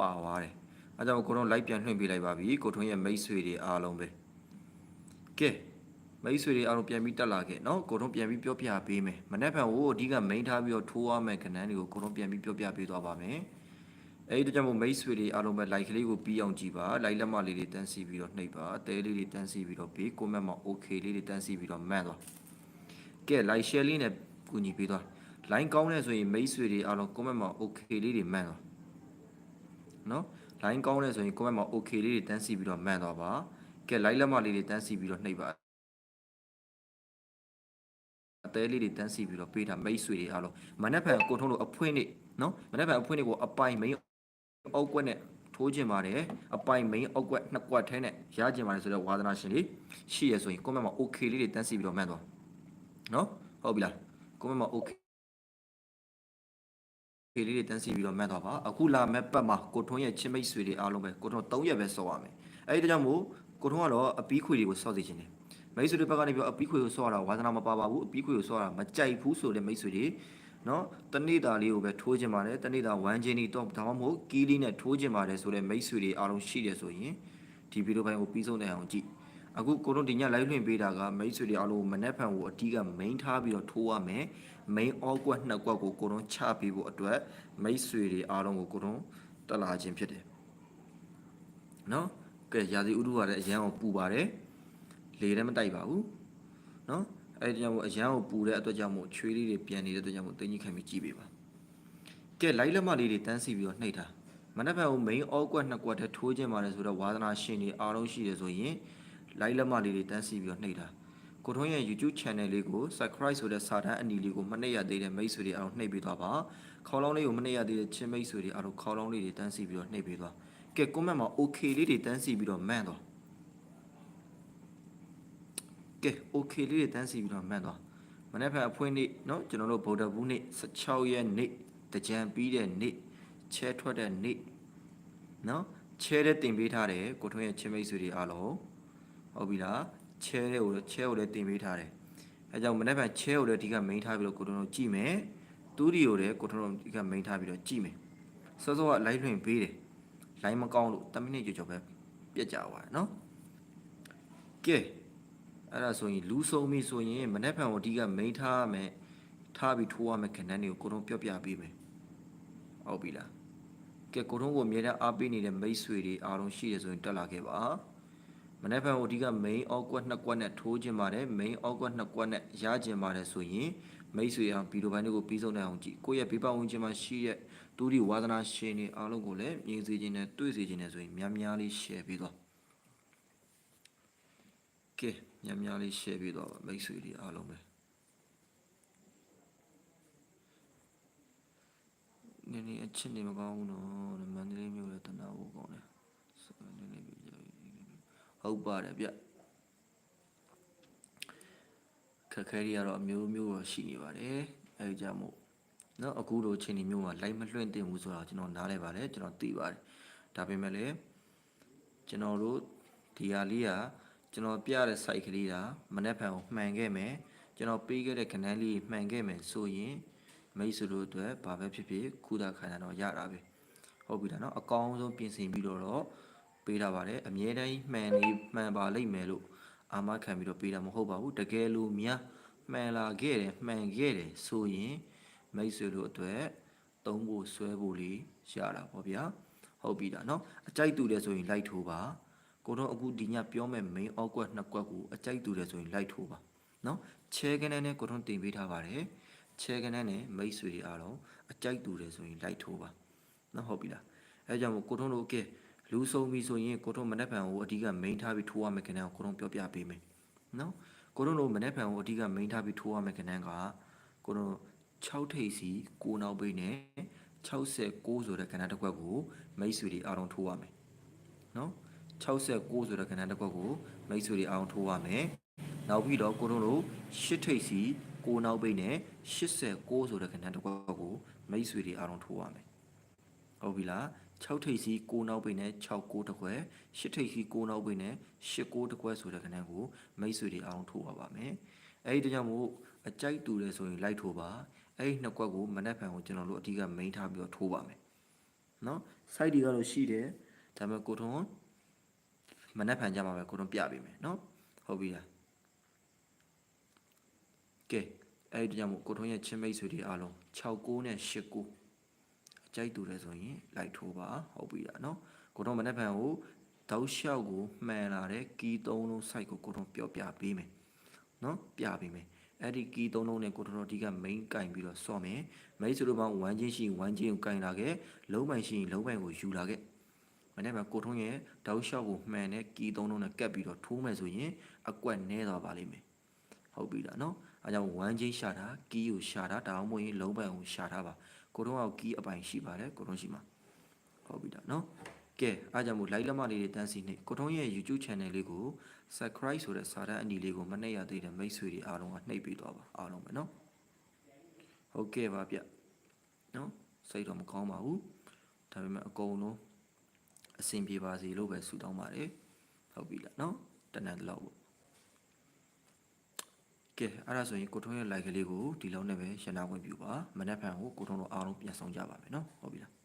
ပါသွားတယ်။အဲကြောင့်ကိုတော့လိုက်ပြန်လွှင့်ပေးလိုက်ပါပြီ။ကိုထွန်းရဲ့မိတ်ဆွေတွေအားလုံးပဲ။ကဲမိတ်ဆွေတွေအားလုံးပြန်ပြီးတက်လာခဲ့နော်။ကိုထွန်းပြန်ပြီးပြောပြပေးမယ်။မနေ့ကဟိုအဓိကမိန်ထားပြီးတော့ထိုးရမယ့်ကဏ္ဍတွေကိုကိုထွန်းပြန်ပြီးပြောပြပေးသွားပါမယ်။အဲဒီကြောင့်မို့မိတ်ဆွေတွေအားလုံးပဲ like လေးကိုပြီးအောင်ကြည့်ပါ like လက်မလေးတွေတန်းစီပြီးတော့နှိပ်ပါအသေးလေးတွေတန်းစီပြီးတော့ပေး comment မှာ okay လေးတွေတန်းစီပြီးတော့မှန်သွားကဲ like share လေးနဲ့ကူညီပေးသွား line ကောင်းနေဆိုရင်မိတ်ဆွေတွေအားလုံး comment မှာ okay လေးတွေမှန်သွား နော် line ကောင်းနေဆိုရင် comment မှာ okay လေးတွေတန်းစီပြီးတော့မှန်သွားပါကဲ like လက်မလေးတွေတန်းစီပြီးတော့နှိပ်ပါအသေးလေးတွေတန်းစီပြီးတော့ပေးတာမိတ်ဆွေတွေအားလုံးမနက်ဖြန်ကိုထုံးလို့အဖွင့်နေနော်မနက်ဖြန်အဖွင့်နေကိုအပိုင်မိန်အောက်ကွက်နဲ့ထိုးခြင်းပါတယ်အပိုင်မိန်အောက်ကွက်နှစ်ကွက်ထဲနဲ့ရခြင်းပါတယ်ဆိုတော့ဝါသနာရှင်လေးရှိရဆိုရင် comment မှာ okay လေးတွေတန်းစီပြီးတော့မှန်သွားနော်ဟုတ်ပြီလား comment မှာ okay ဖေးလေးတွေတန်းစီပြီးတော့မှတ်သွားပါအခုလာမဲ့ပတ်မှာကိုထွန်းရဲ့ချင်းမိတ်ဆွေတွေအားလုံးပဲကိုထွန်း3ရက်ပဲစောရမယ်အဲဒီတကြောင့်မို့ကိုထွန်းကတော့အပီးခွေတွေကိုစောက်စီခြင်းတယ်မိတ်ဆွေတွေဘက်ကနေပြီးတော့အပီးခွေကိုစောရတာဝါသနာမပါပါဘူးအပီးခွေကိုစောရတာမကြိုက်ဘူးဆိုတဲ့မိတ်ဆွေတွေနော်တနေ့တာလေးကိုပဲထိုးခြင်းပါတယ်တနေ့တာဝမ်းချင်းကြီးတော့ဒါမှမဟုတ်ကီးလေးနဲ့ထိုးခြင်းပါတယ်ဆိုတဲ့မိတ်ဆွေတွေအားလုံးရှိတယ်ဆိုရင်ဒီဗီဒီယိုပိုင်းကိုပြီးဆုံးတဲ့အောင်ကြည့် အခုကိုတို့ဒီည live လွှင့်ပေးတာကမိတ်ဆွေတွေအားလုံးမနေ့ဖန်ကိုအတီးက main ထားပြီးတော့ထိုးရမယ် main all ကွက်နှစ်ကွက်ကိုကိုတို့ချပေးဖို့အတွက်မိတ်ဆွေတွေအားလုံးကိုကိုတို့တက်လာခြင်းဖြစ်တယ်နော်ကဲရာသီဥတုကလည်းအရန်ကိုပူပါတယ်လေလည်းမတိုက်ပါဘူးနော်အဲ့ဒီကြောင့်မို့အရန်ကိုပူတဲ့အတွက်ကြောင့်မို့ချွေးလေးတွေပြန်နေတဲ့အတွက်ကြောင့်မို့တင်းကြီးခံပြီးကြည့်ပေးပါကဲလိုက်လက်မလေးတွေတန်းစီပြီးတော့နှိပ်တာမနက်ဖြန်ကို main all ကွက်နှစ်ကွက်တည်းထိုးခြင်းပါတယ်ဆိုတော့ဝါသနာရှင်တွေအားလုံးရှိတယ်ဆိုရင် လိုက်လက်မလေးတွေတန်းစီပြီးတော့နှိပ်တာကိုထုံးရဲ့ YouTube channel လေးကို subscribe ဆိုတဲ့စာတန်းအနီလေးကိုမနှိပ်ရသေးတဲ့မိတ်ဆွေတွေအားလုံးနှိပ်ပေးသွားပါခေါင်းလောင်းလေးကိုမနှိပ်ရသေးတဲ့ချင်းမိတ်ဆွေတွေအားလုံးခေါင်းလောင်းလေးတွေတန်းစီပြီးတော့နှိပ်ပေးသွားကဲ comment မှာ okay လေးတွေတန်းစီပြီးတော့မှန်သွားကဲ okay လေးတွေတန်းစီပြီးတော့မှန်သွားမနေ့ဖက်အဖွင့်နေ့เนาะကျွန်တော်တို့ဗုဒ္ဓဘူးနေ့16ရက်နေ့တကြံပြီးတဲ့နေ့ချဲထွက်တဲ့နေ့เนาะချဲတဲ့တင်ပေးထားတယ်ကိုထွန်းရဲ့ချင်းမိတ်ဆွေတွေအားလုံး ဟုတ်ပြီလားချဲတဲ့ကိုချဲကိုလည်းတင်ပေးထားတယ်အဲကြောင့်မနေ့ဖက်ချဲကိုလည်းဒီက main ထားပြီးတော့ကိုထွန်းတို့ကြည့်မယ်တူဒီကိုလည်းကိုထွန်းတို့ဒီက main ထားပြီးတော့ကြည့်မယ်စောစောက live လွှင့်ပေးတယ် line မကောင်းလို့10မိနစ်ကျော်ကျော်ပဲပြက်ကြသွားတယ်နော်ကဲအဲ့ဒါဆိုရင်လူဆုံးပြီဆိုရင်မနေ့ဖန်ကိုအဓိက main ထားရမယ်ထားပြီးထိုးရမယ်ခဏန်းတွေကိုကိုတုံးပြောပြပေးမယ်ဟုတ်ပြီလားကဲကိုတုံးကိုအမြဲတမ်းအားပေးနေတဲ့မိတ်ဆွေတွေအားလုံးရှိရဆိုရင်တက်လာခဲ့ပါမ နေ့ဖန်ကိုအဓိက main အောက်ကွက်နှစ်ကွက်နဲ့ထိုးခြင်းပါတယ် main အောက်ကွက်နှစ်ကွက်နဲ့ရခြင်းပါတယ်ဆိုရင်မိတ်ဆွေအောင်ဗီဒီယိုပိုင်းတွေကိုပြီးဆုံးနိုင်အောင်ကြည့်ကိုယ့်ရဲ့ဘေးပတ်ဝန်းကျင်မှာရှိတဲ့တူဒီဝါသနာရှင်တွေအားလုံးကိုလည်းမြင်စေခြင်းနဲ့တွေ့စေခြင်းနဲ့ဆိုရင်များများလေး share ပေးသွားကဲများများလေး share ပေးသွားပါမိတ်ဆွေတွေအားလုံးပဲနည်းနည်းအချစ်နေမကောင်းဘူးနော်မန္တလေးမြို့လည်းတနာဖို့ကောင်းတယ်ဆိုတော့နည်းနည်းပြကြ ဟုတ်ပါတယ်ဗျခက်ခဲတွေကတော့အမျိုးမျိုးတော့ရှိနေပါတယ်အဲကြောင့်မို့နော်အခုလိုအချိန်ဒီမျိုးမှာ live မလွှင့်တင်ဘူးဆိုတော့ကျွန်တော်နားလဲပါတယ်ကျွန်တော်သိပါတယ်ဒါပေမဲ့လည်းကျွန်တော်တို့ဒီဟာလေးကကျွန်တော်ပြတဲ့ site ကလေးကမနေ့ဖန်ကိုမှန်ခဲ့မယ်ကျွန်တော်ပေးခဲ့တဲ့ခဏန်းလေးမှန်ခဲ့မယ်ဆိုရင်မိတ်ဆွေတို့အတွက်ဘာပဲဖြစ်ဖြစ်ခုတာခံရတော့ရတာပဲဟုတ်ပြီလားနော်အကောင်းဆုံးပြင်ဆင်ပြီးတော့တော့ ပေးတာပါတယ်အမြဲတမ်းမှန်နေမှန်ပါလိမ့်မယ်လို့အာမခံပြီးတော့ပေးတာမဟုတ်ပါဘူးတကယ်လို့များမှန်လာခဲ့တယ်မှန်ခဲ့တယ်ဆိုရင်မိတ်ဆွေတို့အတွက်သုံးဖို့ဆွဲဖို့လေးရတာပေါ့ဗျာဟုတ်ပြီလားเนาะအကြိုက်တူတယ်ဆိုရင်လိုက်ထိုးပါကိုတော့အခုဒီညပြောမဲ့ main အောက်ကွက်နှစ်ကွက်ကိုအကြိုက်တူတယ်ဆိုရင်လိုက်ထိုးပါเนาะချဲကနေနဲ့ကိုတော့တင်ပေးထားပါတယ်ချဲကနေနဲ့မိတ်ဆွေတွေအားလုံးအကြိုက်တူတယ်ဆိုရင်လိုက်ထိုးပါเนาะဟုတ်ပြီလားအဲကြောင့်မို့ကိုထုံးတို့ကဲ လူဆုံးပြီဆိုရင်ကိုထုံးမနက်ဖြန်ကိုအဓိက main ထားပြီးထိုးရမယ့်ခဏကိုကိုထုံးပြောပြပေးမယ်နော်ကိုထုံးတို့မနက်ဖြန်ကိုအဓိက main ထားပြီးထိုးရမယ့်ခဏကကိုထုံး6ထိပ်စီ6နောက်ပိနဲ့66ဆိုတဲ့ခဏတစ်ခွက်ကိုမိတ်ဆွေတွေအားလုံးထိုးရမယ်နော်66ဆိုတဲ့ခဏတစ်ခွက်ကိုမိတ်ဆွေတွေအားလုံးထိုးရမယ်နောက်ပြီးတော့ကိုထုံးတို့8ထိပ်စီ6နောက်ပိနဲ့89ဆိုတဲ့ခဏတစ်ခွက်ကိုမိတ်ဆွေတွေအားလုံးထိုးရမယ်ဟုတ်ပြီလား 6ထိပ်စီ9နောက်ပိတ်နဲ့69တစ်ခွက်8ထိပ်စီ9နောက်ပိတ်နဲ့89တစ်ခွက်ဆိုတဲ့ကဏ္ဍကိုမိတ်ဆွေတွေအားလုံးထိုးရပါမယ်အဲဒီတကြောင့်မို့အကြိုက်တူတယ်ဆိုရင်လိုက်ထိုးပါအဲ့ဒီနှစ်ကွက်ကိုမနက်ဖြန်ကိုကျွန်တော်တို့အဓိက main ထားပြီးတော့ထိုးပါမယ်နော် site တွေကတော့ရှိတယ်ဒါပေမဲ့ကိုထုံးမနှက်ဖန်ကြမှာပဲကိုထုံးပြပေးမယ်နော်ဟုတ်ပြီလားကဲအဲ့ဒီကြောင့်မို့ကိုထုံးရဲ့ချင်းမိတ်ဆွေတွေအားလုံး69နဲ့89အ ကြိုက်တူတယ်ဆိုရင်လိုက်ထိုးပါဟုတ်ပြီလားနော်ကိုထုံးမနှက်ဖန်ကိုတောက်လျှောက်ကိုမှန်လာတဲ့ကီးသုံးလုံး site ကိုကိုထုံးပြောပြပေးမယ်နော်ပြပေးမယ်အဲ့ဒီကီးသုံးလုံးနဲ့ကိုထုံးတို့ဒီက main ကင်ပြီးတော့ဆော့မယ်မိတ်ဆွေတို့မှ1ချင်းရှိရင်1ချင်းကိုကင်လာခဲ့လုံးပိုင်ရှိရင်လုံးပိုင်ကိုယူလာခဲ့မနေ့ကကိုထုံးရဲ့တောက်လျှောက်ကိုမှန်တဲ့ကီသုံးလုံးနဲ့ကပ်ပြီးတော့ထိုးမယ်ဆိုရင်အကွက်နဲသွားပါလိမ့်မယ်ဟုတ်ပြီလားနော်အဲကြောင့်1ချင်းရှာတာကီကိုရှာတာဒါမှမဟုတ်ရင်လုံးပိုင်ကိုရှာတာပါ ကိုထုံးကကီအပိုင်ရှိပါတယ်ကိုထုံးရှိမှာဟုတ်ပြီလားနော်ကဲအားကြောင့်မို့ like လက်မလေးတွေတန်းစီနေကိုထုံးရဲ့ YouTube channel လေးကို subscribe ဆိုတဲ့စာတန်းအနီလေးကိုမနှိပ်ရသေးတဲ့မိတ်ဆွေတွေအားလုံးကနှိပ်ပေးသွားပါအားလုံးပဲနော်ဟုတ်ကဲ့ပါဗျနော်စိတ်တော့မကောင်းပါဘူးဒါပေမဲ့အကုန်လုံးအဆင်ပြေပါစေလို့ပဲဆုတောင်းပါတယ်ဟုတ်ပြီလားနော်တနန်တလောက်ပေါ့ ကဲအဲ့ဒါဆိုရင်ကိုထုံးရဲ့ like ကလေးကိုဒီလောက်နဲ့ပဲရှင်းနာဝင်ပြပါမနက်ဖြန်ကိုကိုထုံးတို့အားလုံးပြန်ဆောင်ကြပါမယ်နော်ဟုတ်ပြီလား